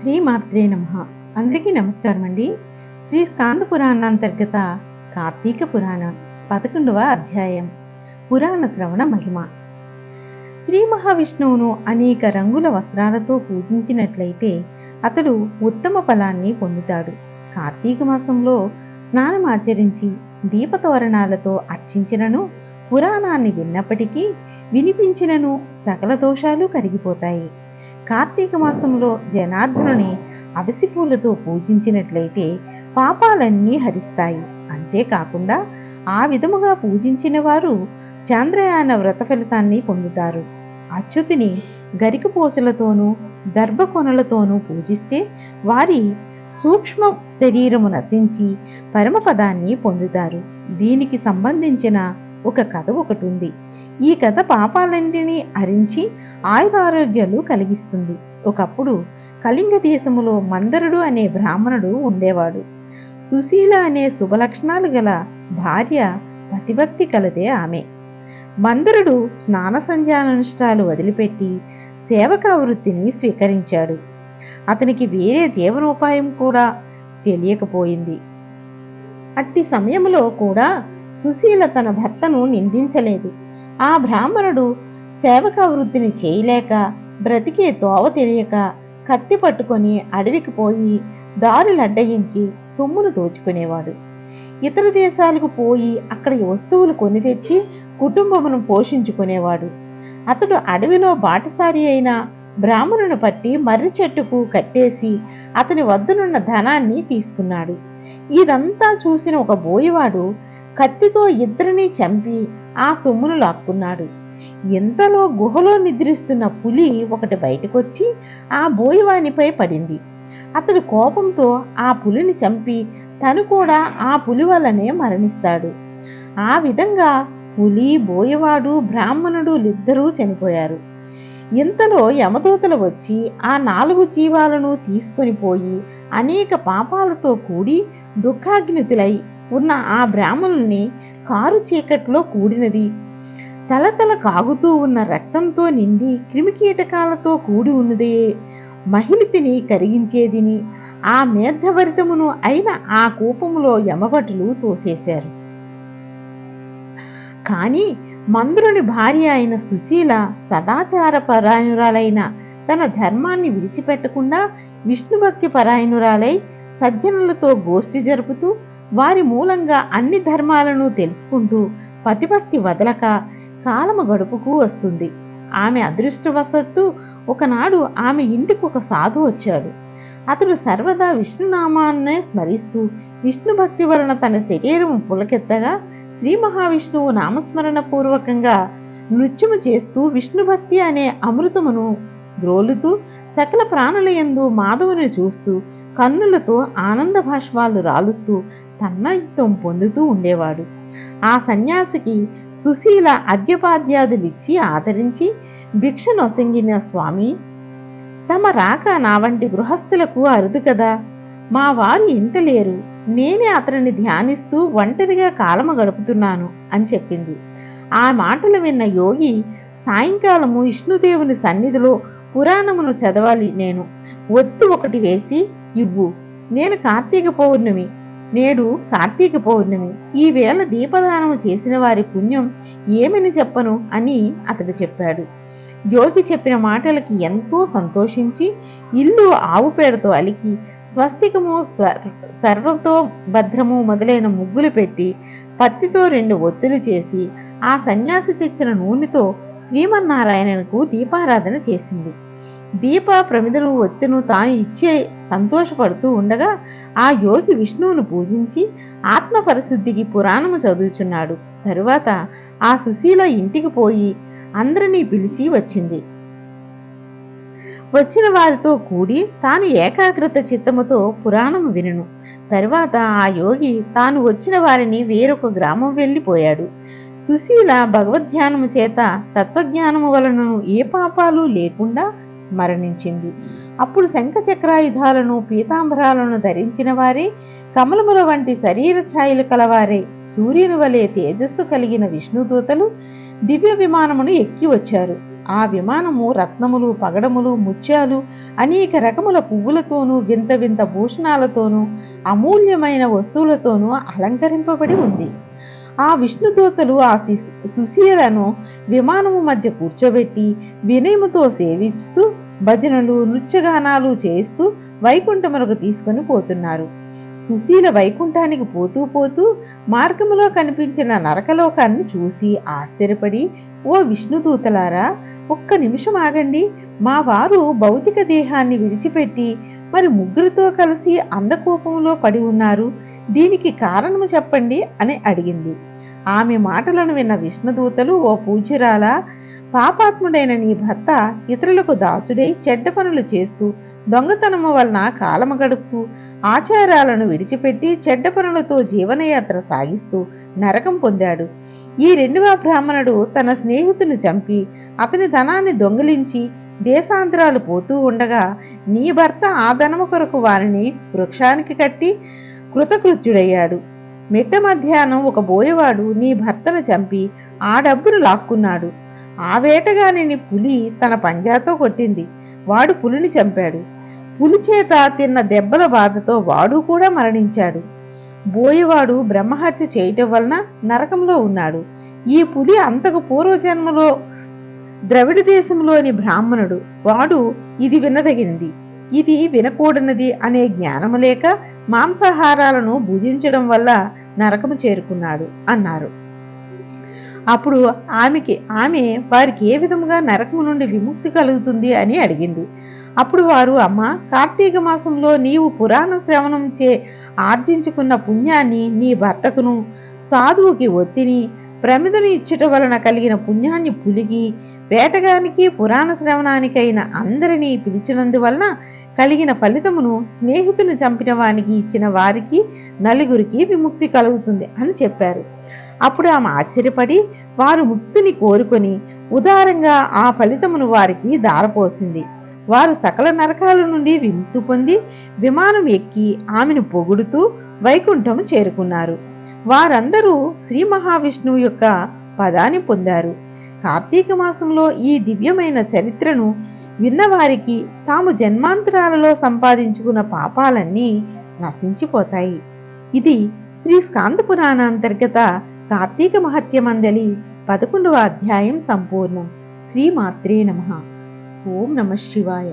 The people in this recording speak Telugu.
శ్రీ మాత్రే నమ. అందరికీ నమస్కారం అండి శ్రీ స్కాంద పురాణ అంతర్గత కార్తీక పురాణం పదకొండవ అధ్యాయం పురాణ శ్రవణ మహిమ. శ్రీ మహావిష్ణువును అనేక రంగుల వస్త్రాలతో పూజించినట్లయితే అతడు ఉత్తమ ఫలాన్ని పొందుతాడు. కార్తీక మాసంలో స్నానం ఆచరించి దీపతోరణాలతో అర్చించినను పురాణాన్ని విన్నప్పటికీ వినిపించినను సకల దోషాలు కరిగిపోతాయి. కార్తీక మాసంలో జనార్దనుని అవిసిపూలతో పూజించినట్లయితే పాపాలన్నీ హరిస్తాయి. అంతేకాకుండా ఆ విధముగా పూజించిన వారు చాంద్రయాన వ్రత ఫలితాన్ని పొందుతారు. అచ్యుతిని గరిక పూసలతోనూ దర్భకొనలతోనూ పూజిస్తే వారి సూక్ష్మ శరీరము నశించి పరమపదాన్ని పొందుతారు. దీనికి సంబంధించిన ఒక కథ ఒకటి ఉంది ఈ కథ పాపాలన్నింటినీ అరించి ఆయురారోగ్యాలు కలిగిస్తుంది. ఒకప్పుడు కళింగ దేశములో మందరుడు అనే బ్రాహ్మణుడు ఉండేవాడు. సుశీల అనే శుభలక్షణాలు గల భార్య పతిభక్తి కలదే ఆమె. మందరుడు స్నాన సంధ్యానుష్ఠాలు వదిలిపెట్టి సేవకా వృత్తిని స్వీకరించాడు. అతనికి వేరే జీవనోపాయం కూడా తెలియకపోయింది. అట్టి సమయంలో కూడా సుశీల తన భర్తను నిందించలేదు. ఆ బ్రాహ్మణుడు సేవక చేయలేక బ్రతికే తోవ తెలియక కత్తి పట్టుకొని అడవికి పోయి దారులడ్డగించి సొమ్మును దోచుకునేవాడు. ఇతర దేశాలకు పోయి అక్కడి వస్తువులు కొని తెచ్చి కుటుంబమును పోషించుకునేవాడు. అతడు అడవిలో బాటసారి అయిన బ్రాహ్మణుని పట్టి మర్రి చెట్టుకు కట్టేసి అతని వద్దనున్న ధనాన్ని తీసుకున్నాడు. ఇదంతా చూసిన ఒక బోయివాడు కత్తితో ఇద్దరిని చంపి ఆ సొమ్మును లాక్కున్నాడు. ఎంతలో గుహలో నిద్రిస్తున్న పులి ఒకటి బయటకొచ్చి ఆ బోయివానిపై పడింది. అతడు కోపంతో ఆ పులిని చంపి తను కూడా ఆ పులి వల్లనే మరణిస్తాడు. ఆ విధంగా పులి బోయవాడు బ్రాహ్మణుడు ఇద్దరూ చనిపోయారు. ఇంతలో యమదూతలు వచ్చి ఆ నాలుగు జీవాలను తీసుకొని పోయి అనేక పాపాలతో కూడి దుఃఖాగ్నితులై ఉన్న ఆ బ్రాహ్మణుల్ని కారు చీకట్లో కూడినది. తలతల కాగుతూ ఉన్న రక్తంతో నిండి క్రిమికీటకాలతో కూడి ఉన్నదే. మహిళతిని కరిగించేదిని ఆ మేధభరితమును అయిన ఆ కూపములో యమభటులు తోసేశారు. కాని మంద్రుని భార్య అయిన సుశీల సదాచార పరాయణురాలైన తన ధర్మాన్ని విడిచిపెట్టకుండా విష్ణుభక్తి పరాయణురాలై సజ్జనులతో గోష్ఠి జరుపుతూ వారి మూలంగా అన్ని ధర్మాలను తెలుసుకుంటూ పతిభక్తి వదలక కాలము గడుపుకు వస్తుంది. ఆమె అదృష్టవశత్తు ఒకనాడు ఆమె ఇంటికి ఒక సాధు వచ్చాడు. అతడు సర్వదా విష్ణునామాన్నే స్మరిస్తూ విష్ణు భక్తి వలన తన శరీరం పులకెత్తగా శ్రీ మహావిష్ణువు నామస్మరణ పూర్వకంగా నృత్యము చేస్తూ విష్ణు భక్తి అనే అమృతమును గ్రోలుతూ సకల ప్రాణుల యందు మాధవుని చూస్తూ కన్నులతో ఆనంద భాష్వాలు రాలుస్తూ తన్మయత్వం పొందుతూ ఉండేవాడు. ఆ సన్యాసికి సుశీల అర్ఘ్యపాద్యాదులిచ్చి ఆదరించి భిక్ష నొసంగిన స్వామి తమ రాక నా వంటి గృహస్థులకు అరుదు కదా. మా వారు ఇంత లేరు. నేనే అతనిని ధ్యానిస్తూ ఒంటరిగా కాలము గడుపుతున్నాను అని చెప్పింది. ఆ మాటలు విన్న యోగి సాయంకాలము విష్ణుదేవుని సన్నిధిలో పురాణమును చదవాలి నేను. ఒత్తు ఒకటి వేసి ఇవ్వు. నేను కార్తీక పౌర్ణమి నేడు కార్తీక పౌర్ణమి. ఈ వేళ దీపదానము చేసిన వారి పుణ్యం ఏమని చెప్పను అని అతడు చెప్పాడు. యోగి చెప్పిన మాటలకి ఎంతో సంతోషించి ఇల్లు ఆవు పేడతో అలికి స్వస్తికము సర్వతో భద్రము మొదలైన ముగ్గులు పెట్టి పత్తితో రెండు ఒత్తులు చేసి ఆ సన్యాసి తెచ్చిన నూనెతో శ్రీమన్నారాయణకు దీపారాధన చేసింది. దీప ప్రమిదను ఒత్తును తాను ఇచ్చే సంతోషపడుతూ ఉండగా ఆ యోగి విష్ణువును పూజించి ఆత్మ పరిశుద్ధికి పురాణము చదువుచున్నాడు. తరువాత ఆ సుశీల ఇంటికి పోయి అందరినీ పిలిచి వచ్చింది. వచ్చిన వారితో కూడి తాను ఏకాగ్రత చిత్తముతో పురాణం వినును. తరువాత ఆ యోగి తాను వచ్చిన వారిని వేరొక గ్రామం వెళ్ళిపోయాడు. సుశీల భగవద్ధ్యానము చేత తత్వజ్ఞానము వలన ఏ పాపాలు లేకుండా మరణించింది. అప్పుడు శంఖచక్రాయుధాలను పీతాంబరాలను ధరించిన వారే కమలముల వంటి శరీర ఛాయలు కలవారే సూర్యుని వలె తేజస్సు కలిగిన విష్ణుదూతలు దివ్య విమానమును ఎక్కి వచ్చారు. ఆ విమానము రత్నములు పగడములు ముత్యాలు అనేక రకముల పువ్వులతోనూ వింత వింత భూషణాలతోనూ అమూల్యమైన వస్తువులతోనూ అలంకరింపబడి ఉంది. ఆ విష్ణుదూతలు ఆ సుశీలను విమానము మధ్య కూర్చోబెట్టి వినయముతో సేవిస్తూ భజనలు నృత్యగానాలు చేస్తూ వైకుంఠములకు తీసుకొని పోతున్నారు. సుశీల వైకుంఠానికి పోతూ పోతూ మార్గములో కనిపించిన నరకలోకాన్ని చూసి ఆశ్చర్యపడి ఓ విష్ణుదూతలారా ఒక్క నిమిషం ఆగండి. మా వారు భౌతిక దేహాన్ని విడిచిపెట్టి మరి ముగ్గురితో కలిసి అందకోపంలో పడి ఉన్నారు. దీనికి కారణము చెప్పండి అని అడిగింది. ఆమె మాటలను విన్న విష్ణుదూతలు ఓ పూజ్యురాల పాపాత్ముడైన నీ భర్త ఇతరులకు దాసుడై చెడ్డ పనులు చేస్తూ దొంగతనము వలన కాలము గడుపుతూ ఆచారాలను విడిచిపెట్టి చెడ్డ పనులతో జీవనయాత్ర సాగిస్తూ నరకం పొందాడు. ఈ రెండవ బ్రాహ్మణుడు తన స్నేహితుని చంపి అతని ధనాన్ని దొంగిలించి దేశాంతరాలు పోతూ ఉండగా నీ భర్త ఆ ధనము కొరకు వారిని వృక్షానికి కట్టి కృతకృత్యుడయ్యాడు. మిట్ట మధ్యాహ్నం ఒక బోయవాడు నీ భర్తను చంపి ఆ డబ్బును లాక్కున్నాడు. ఆ వేటగానిని పులి తన పంజాతో కొట్టింది. వాడు పులిని చంపాడు. పులి చేత తిన్న దెబ్బల బాధతో వాడు కూడా మరణించాడు. బోయవాడు బ్రహ్మహత్య చేయటం వలన నరకంలో ఉన్నాడు. ఈ పులి అంతకు పూర్వజన్మలో ద్రవిడ దేశంలోని బ్రాహ్మణుడు. వాడు ఇది వినదగింది. ఇది వినకూడనిది అనే జ్ఞానము లేక మాంసాహారాలను భుజించడం వల్ల నరకము చేరుకున్నాడు అన్నారు. అప్పుడు ఆమెకి ఆమె వారికి ఏ విధముగా నరకము నుండి విముక్తి కలుగుతుంది అని అడిగింది. అప్పుడు వారు అమ్మ కార్తీక మాసంలో నీవు పురాణ శ్రవణం చే ఆర్జించుకున్న పుణ్యాన్ని నీ భర్తకును సాధువుకి ఒత్తిని ప్రమిదను ఇచ్చుట వలన కలిగిన పుణ్యాన్ని పులిగి వేటగానికి పురాణ శ్రవణానికైన అందరినీ పిలిచినందువలన కలిగిన ఫలితమును స్నేహితుని చంపిన వానికి ఇచ్చిన వారికి నలుగురికి విముక్తి కలుగుతుంది అని చెప్పారు. అప్పుడు ఆమె ఆశ్చర్యపడి వారు ముక్తిని కోరుకొని ఉదారంగా ఆ ఫలితమును వారికి దారపోసింది. వారు సకల నరకాల నుండి విముక్తి పొంది విమానం ఎక్కి ఆమెను పొగుడుతూ వైకుంఠము చేరుకున్నారు. వారందరూ శ్రీ మహావిష్ణువు యొక్క పదాన్ని పొందారు. కార్తీక మాసంలో ఈ దివ్యమైన చరిత్రను విన్నవారికి తాము జన్మాంతరాలలో సంపాదించుకున్న పాపాలన్నీ నశించిపోతాయి. ఇది శ్రీ స్కాంద పురాణ అంతర్గత కార్తీక మహత్యమందలి పదకొండవ అధ్యాయం సంపూర్ణం. శ్రీమాత్రే నమ. ఓం నమ శివాయ.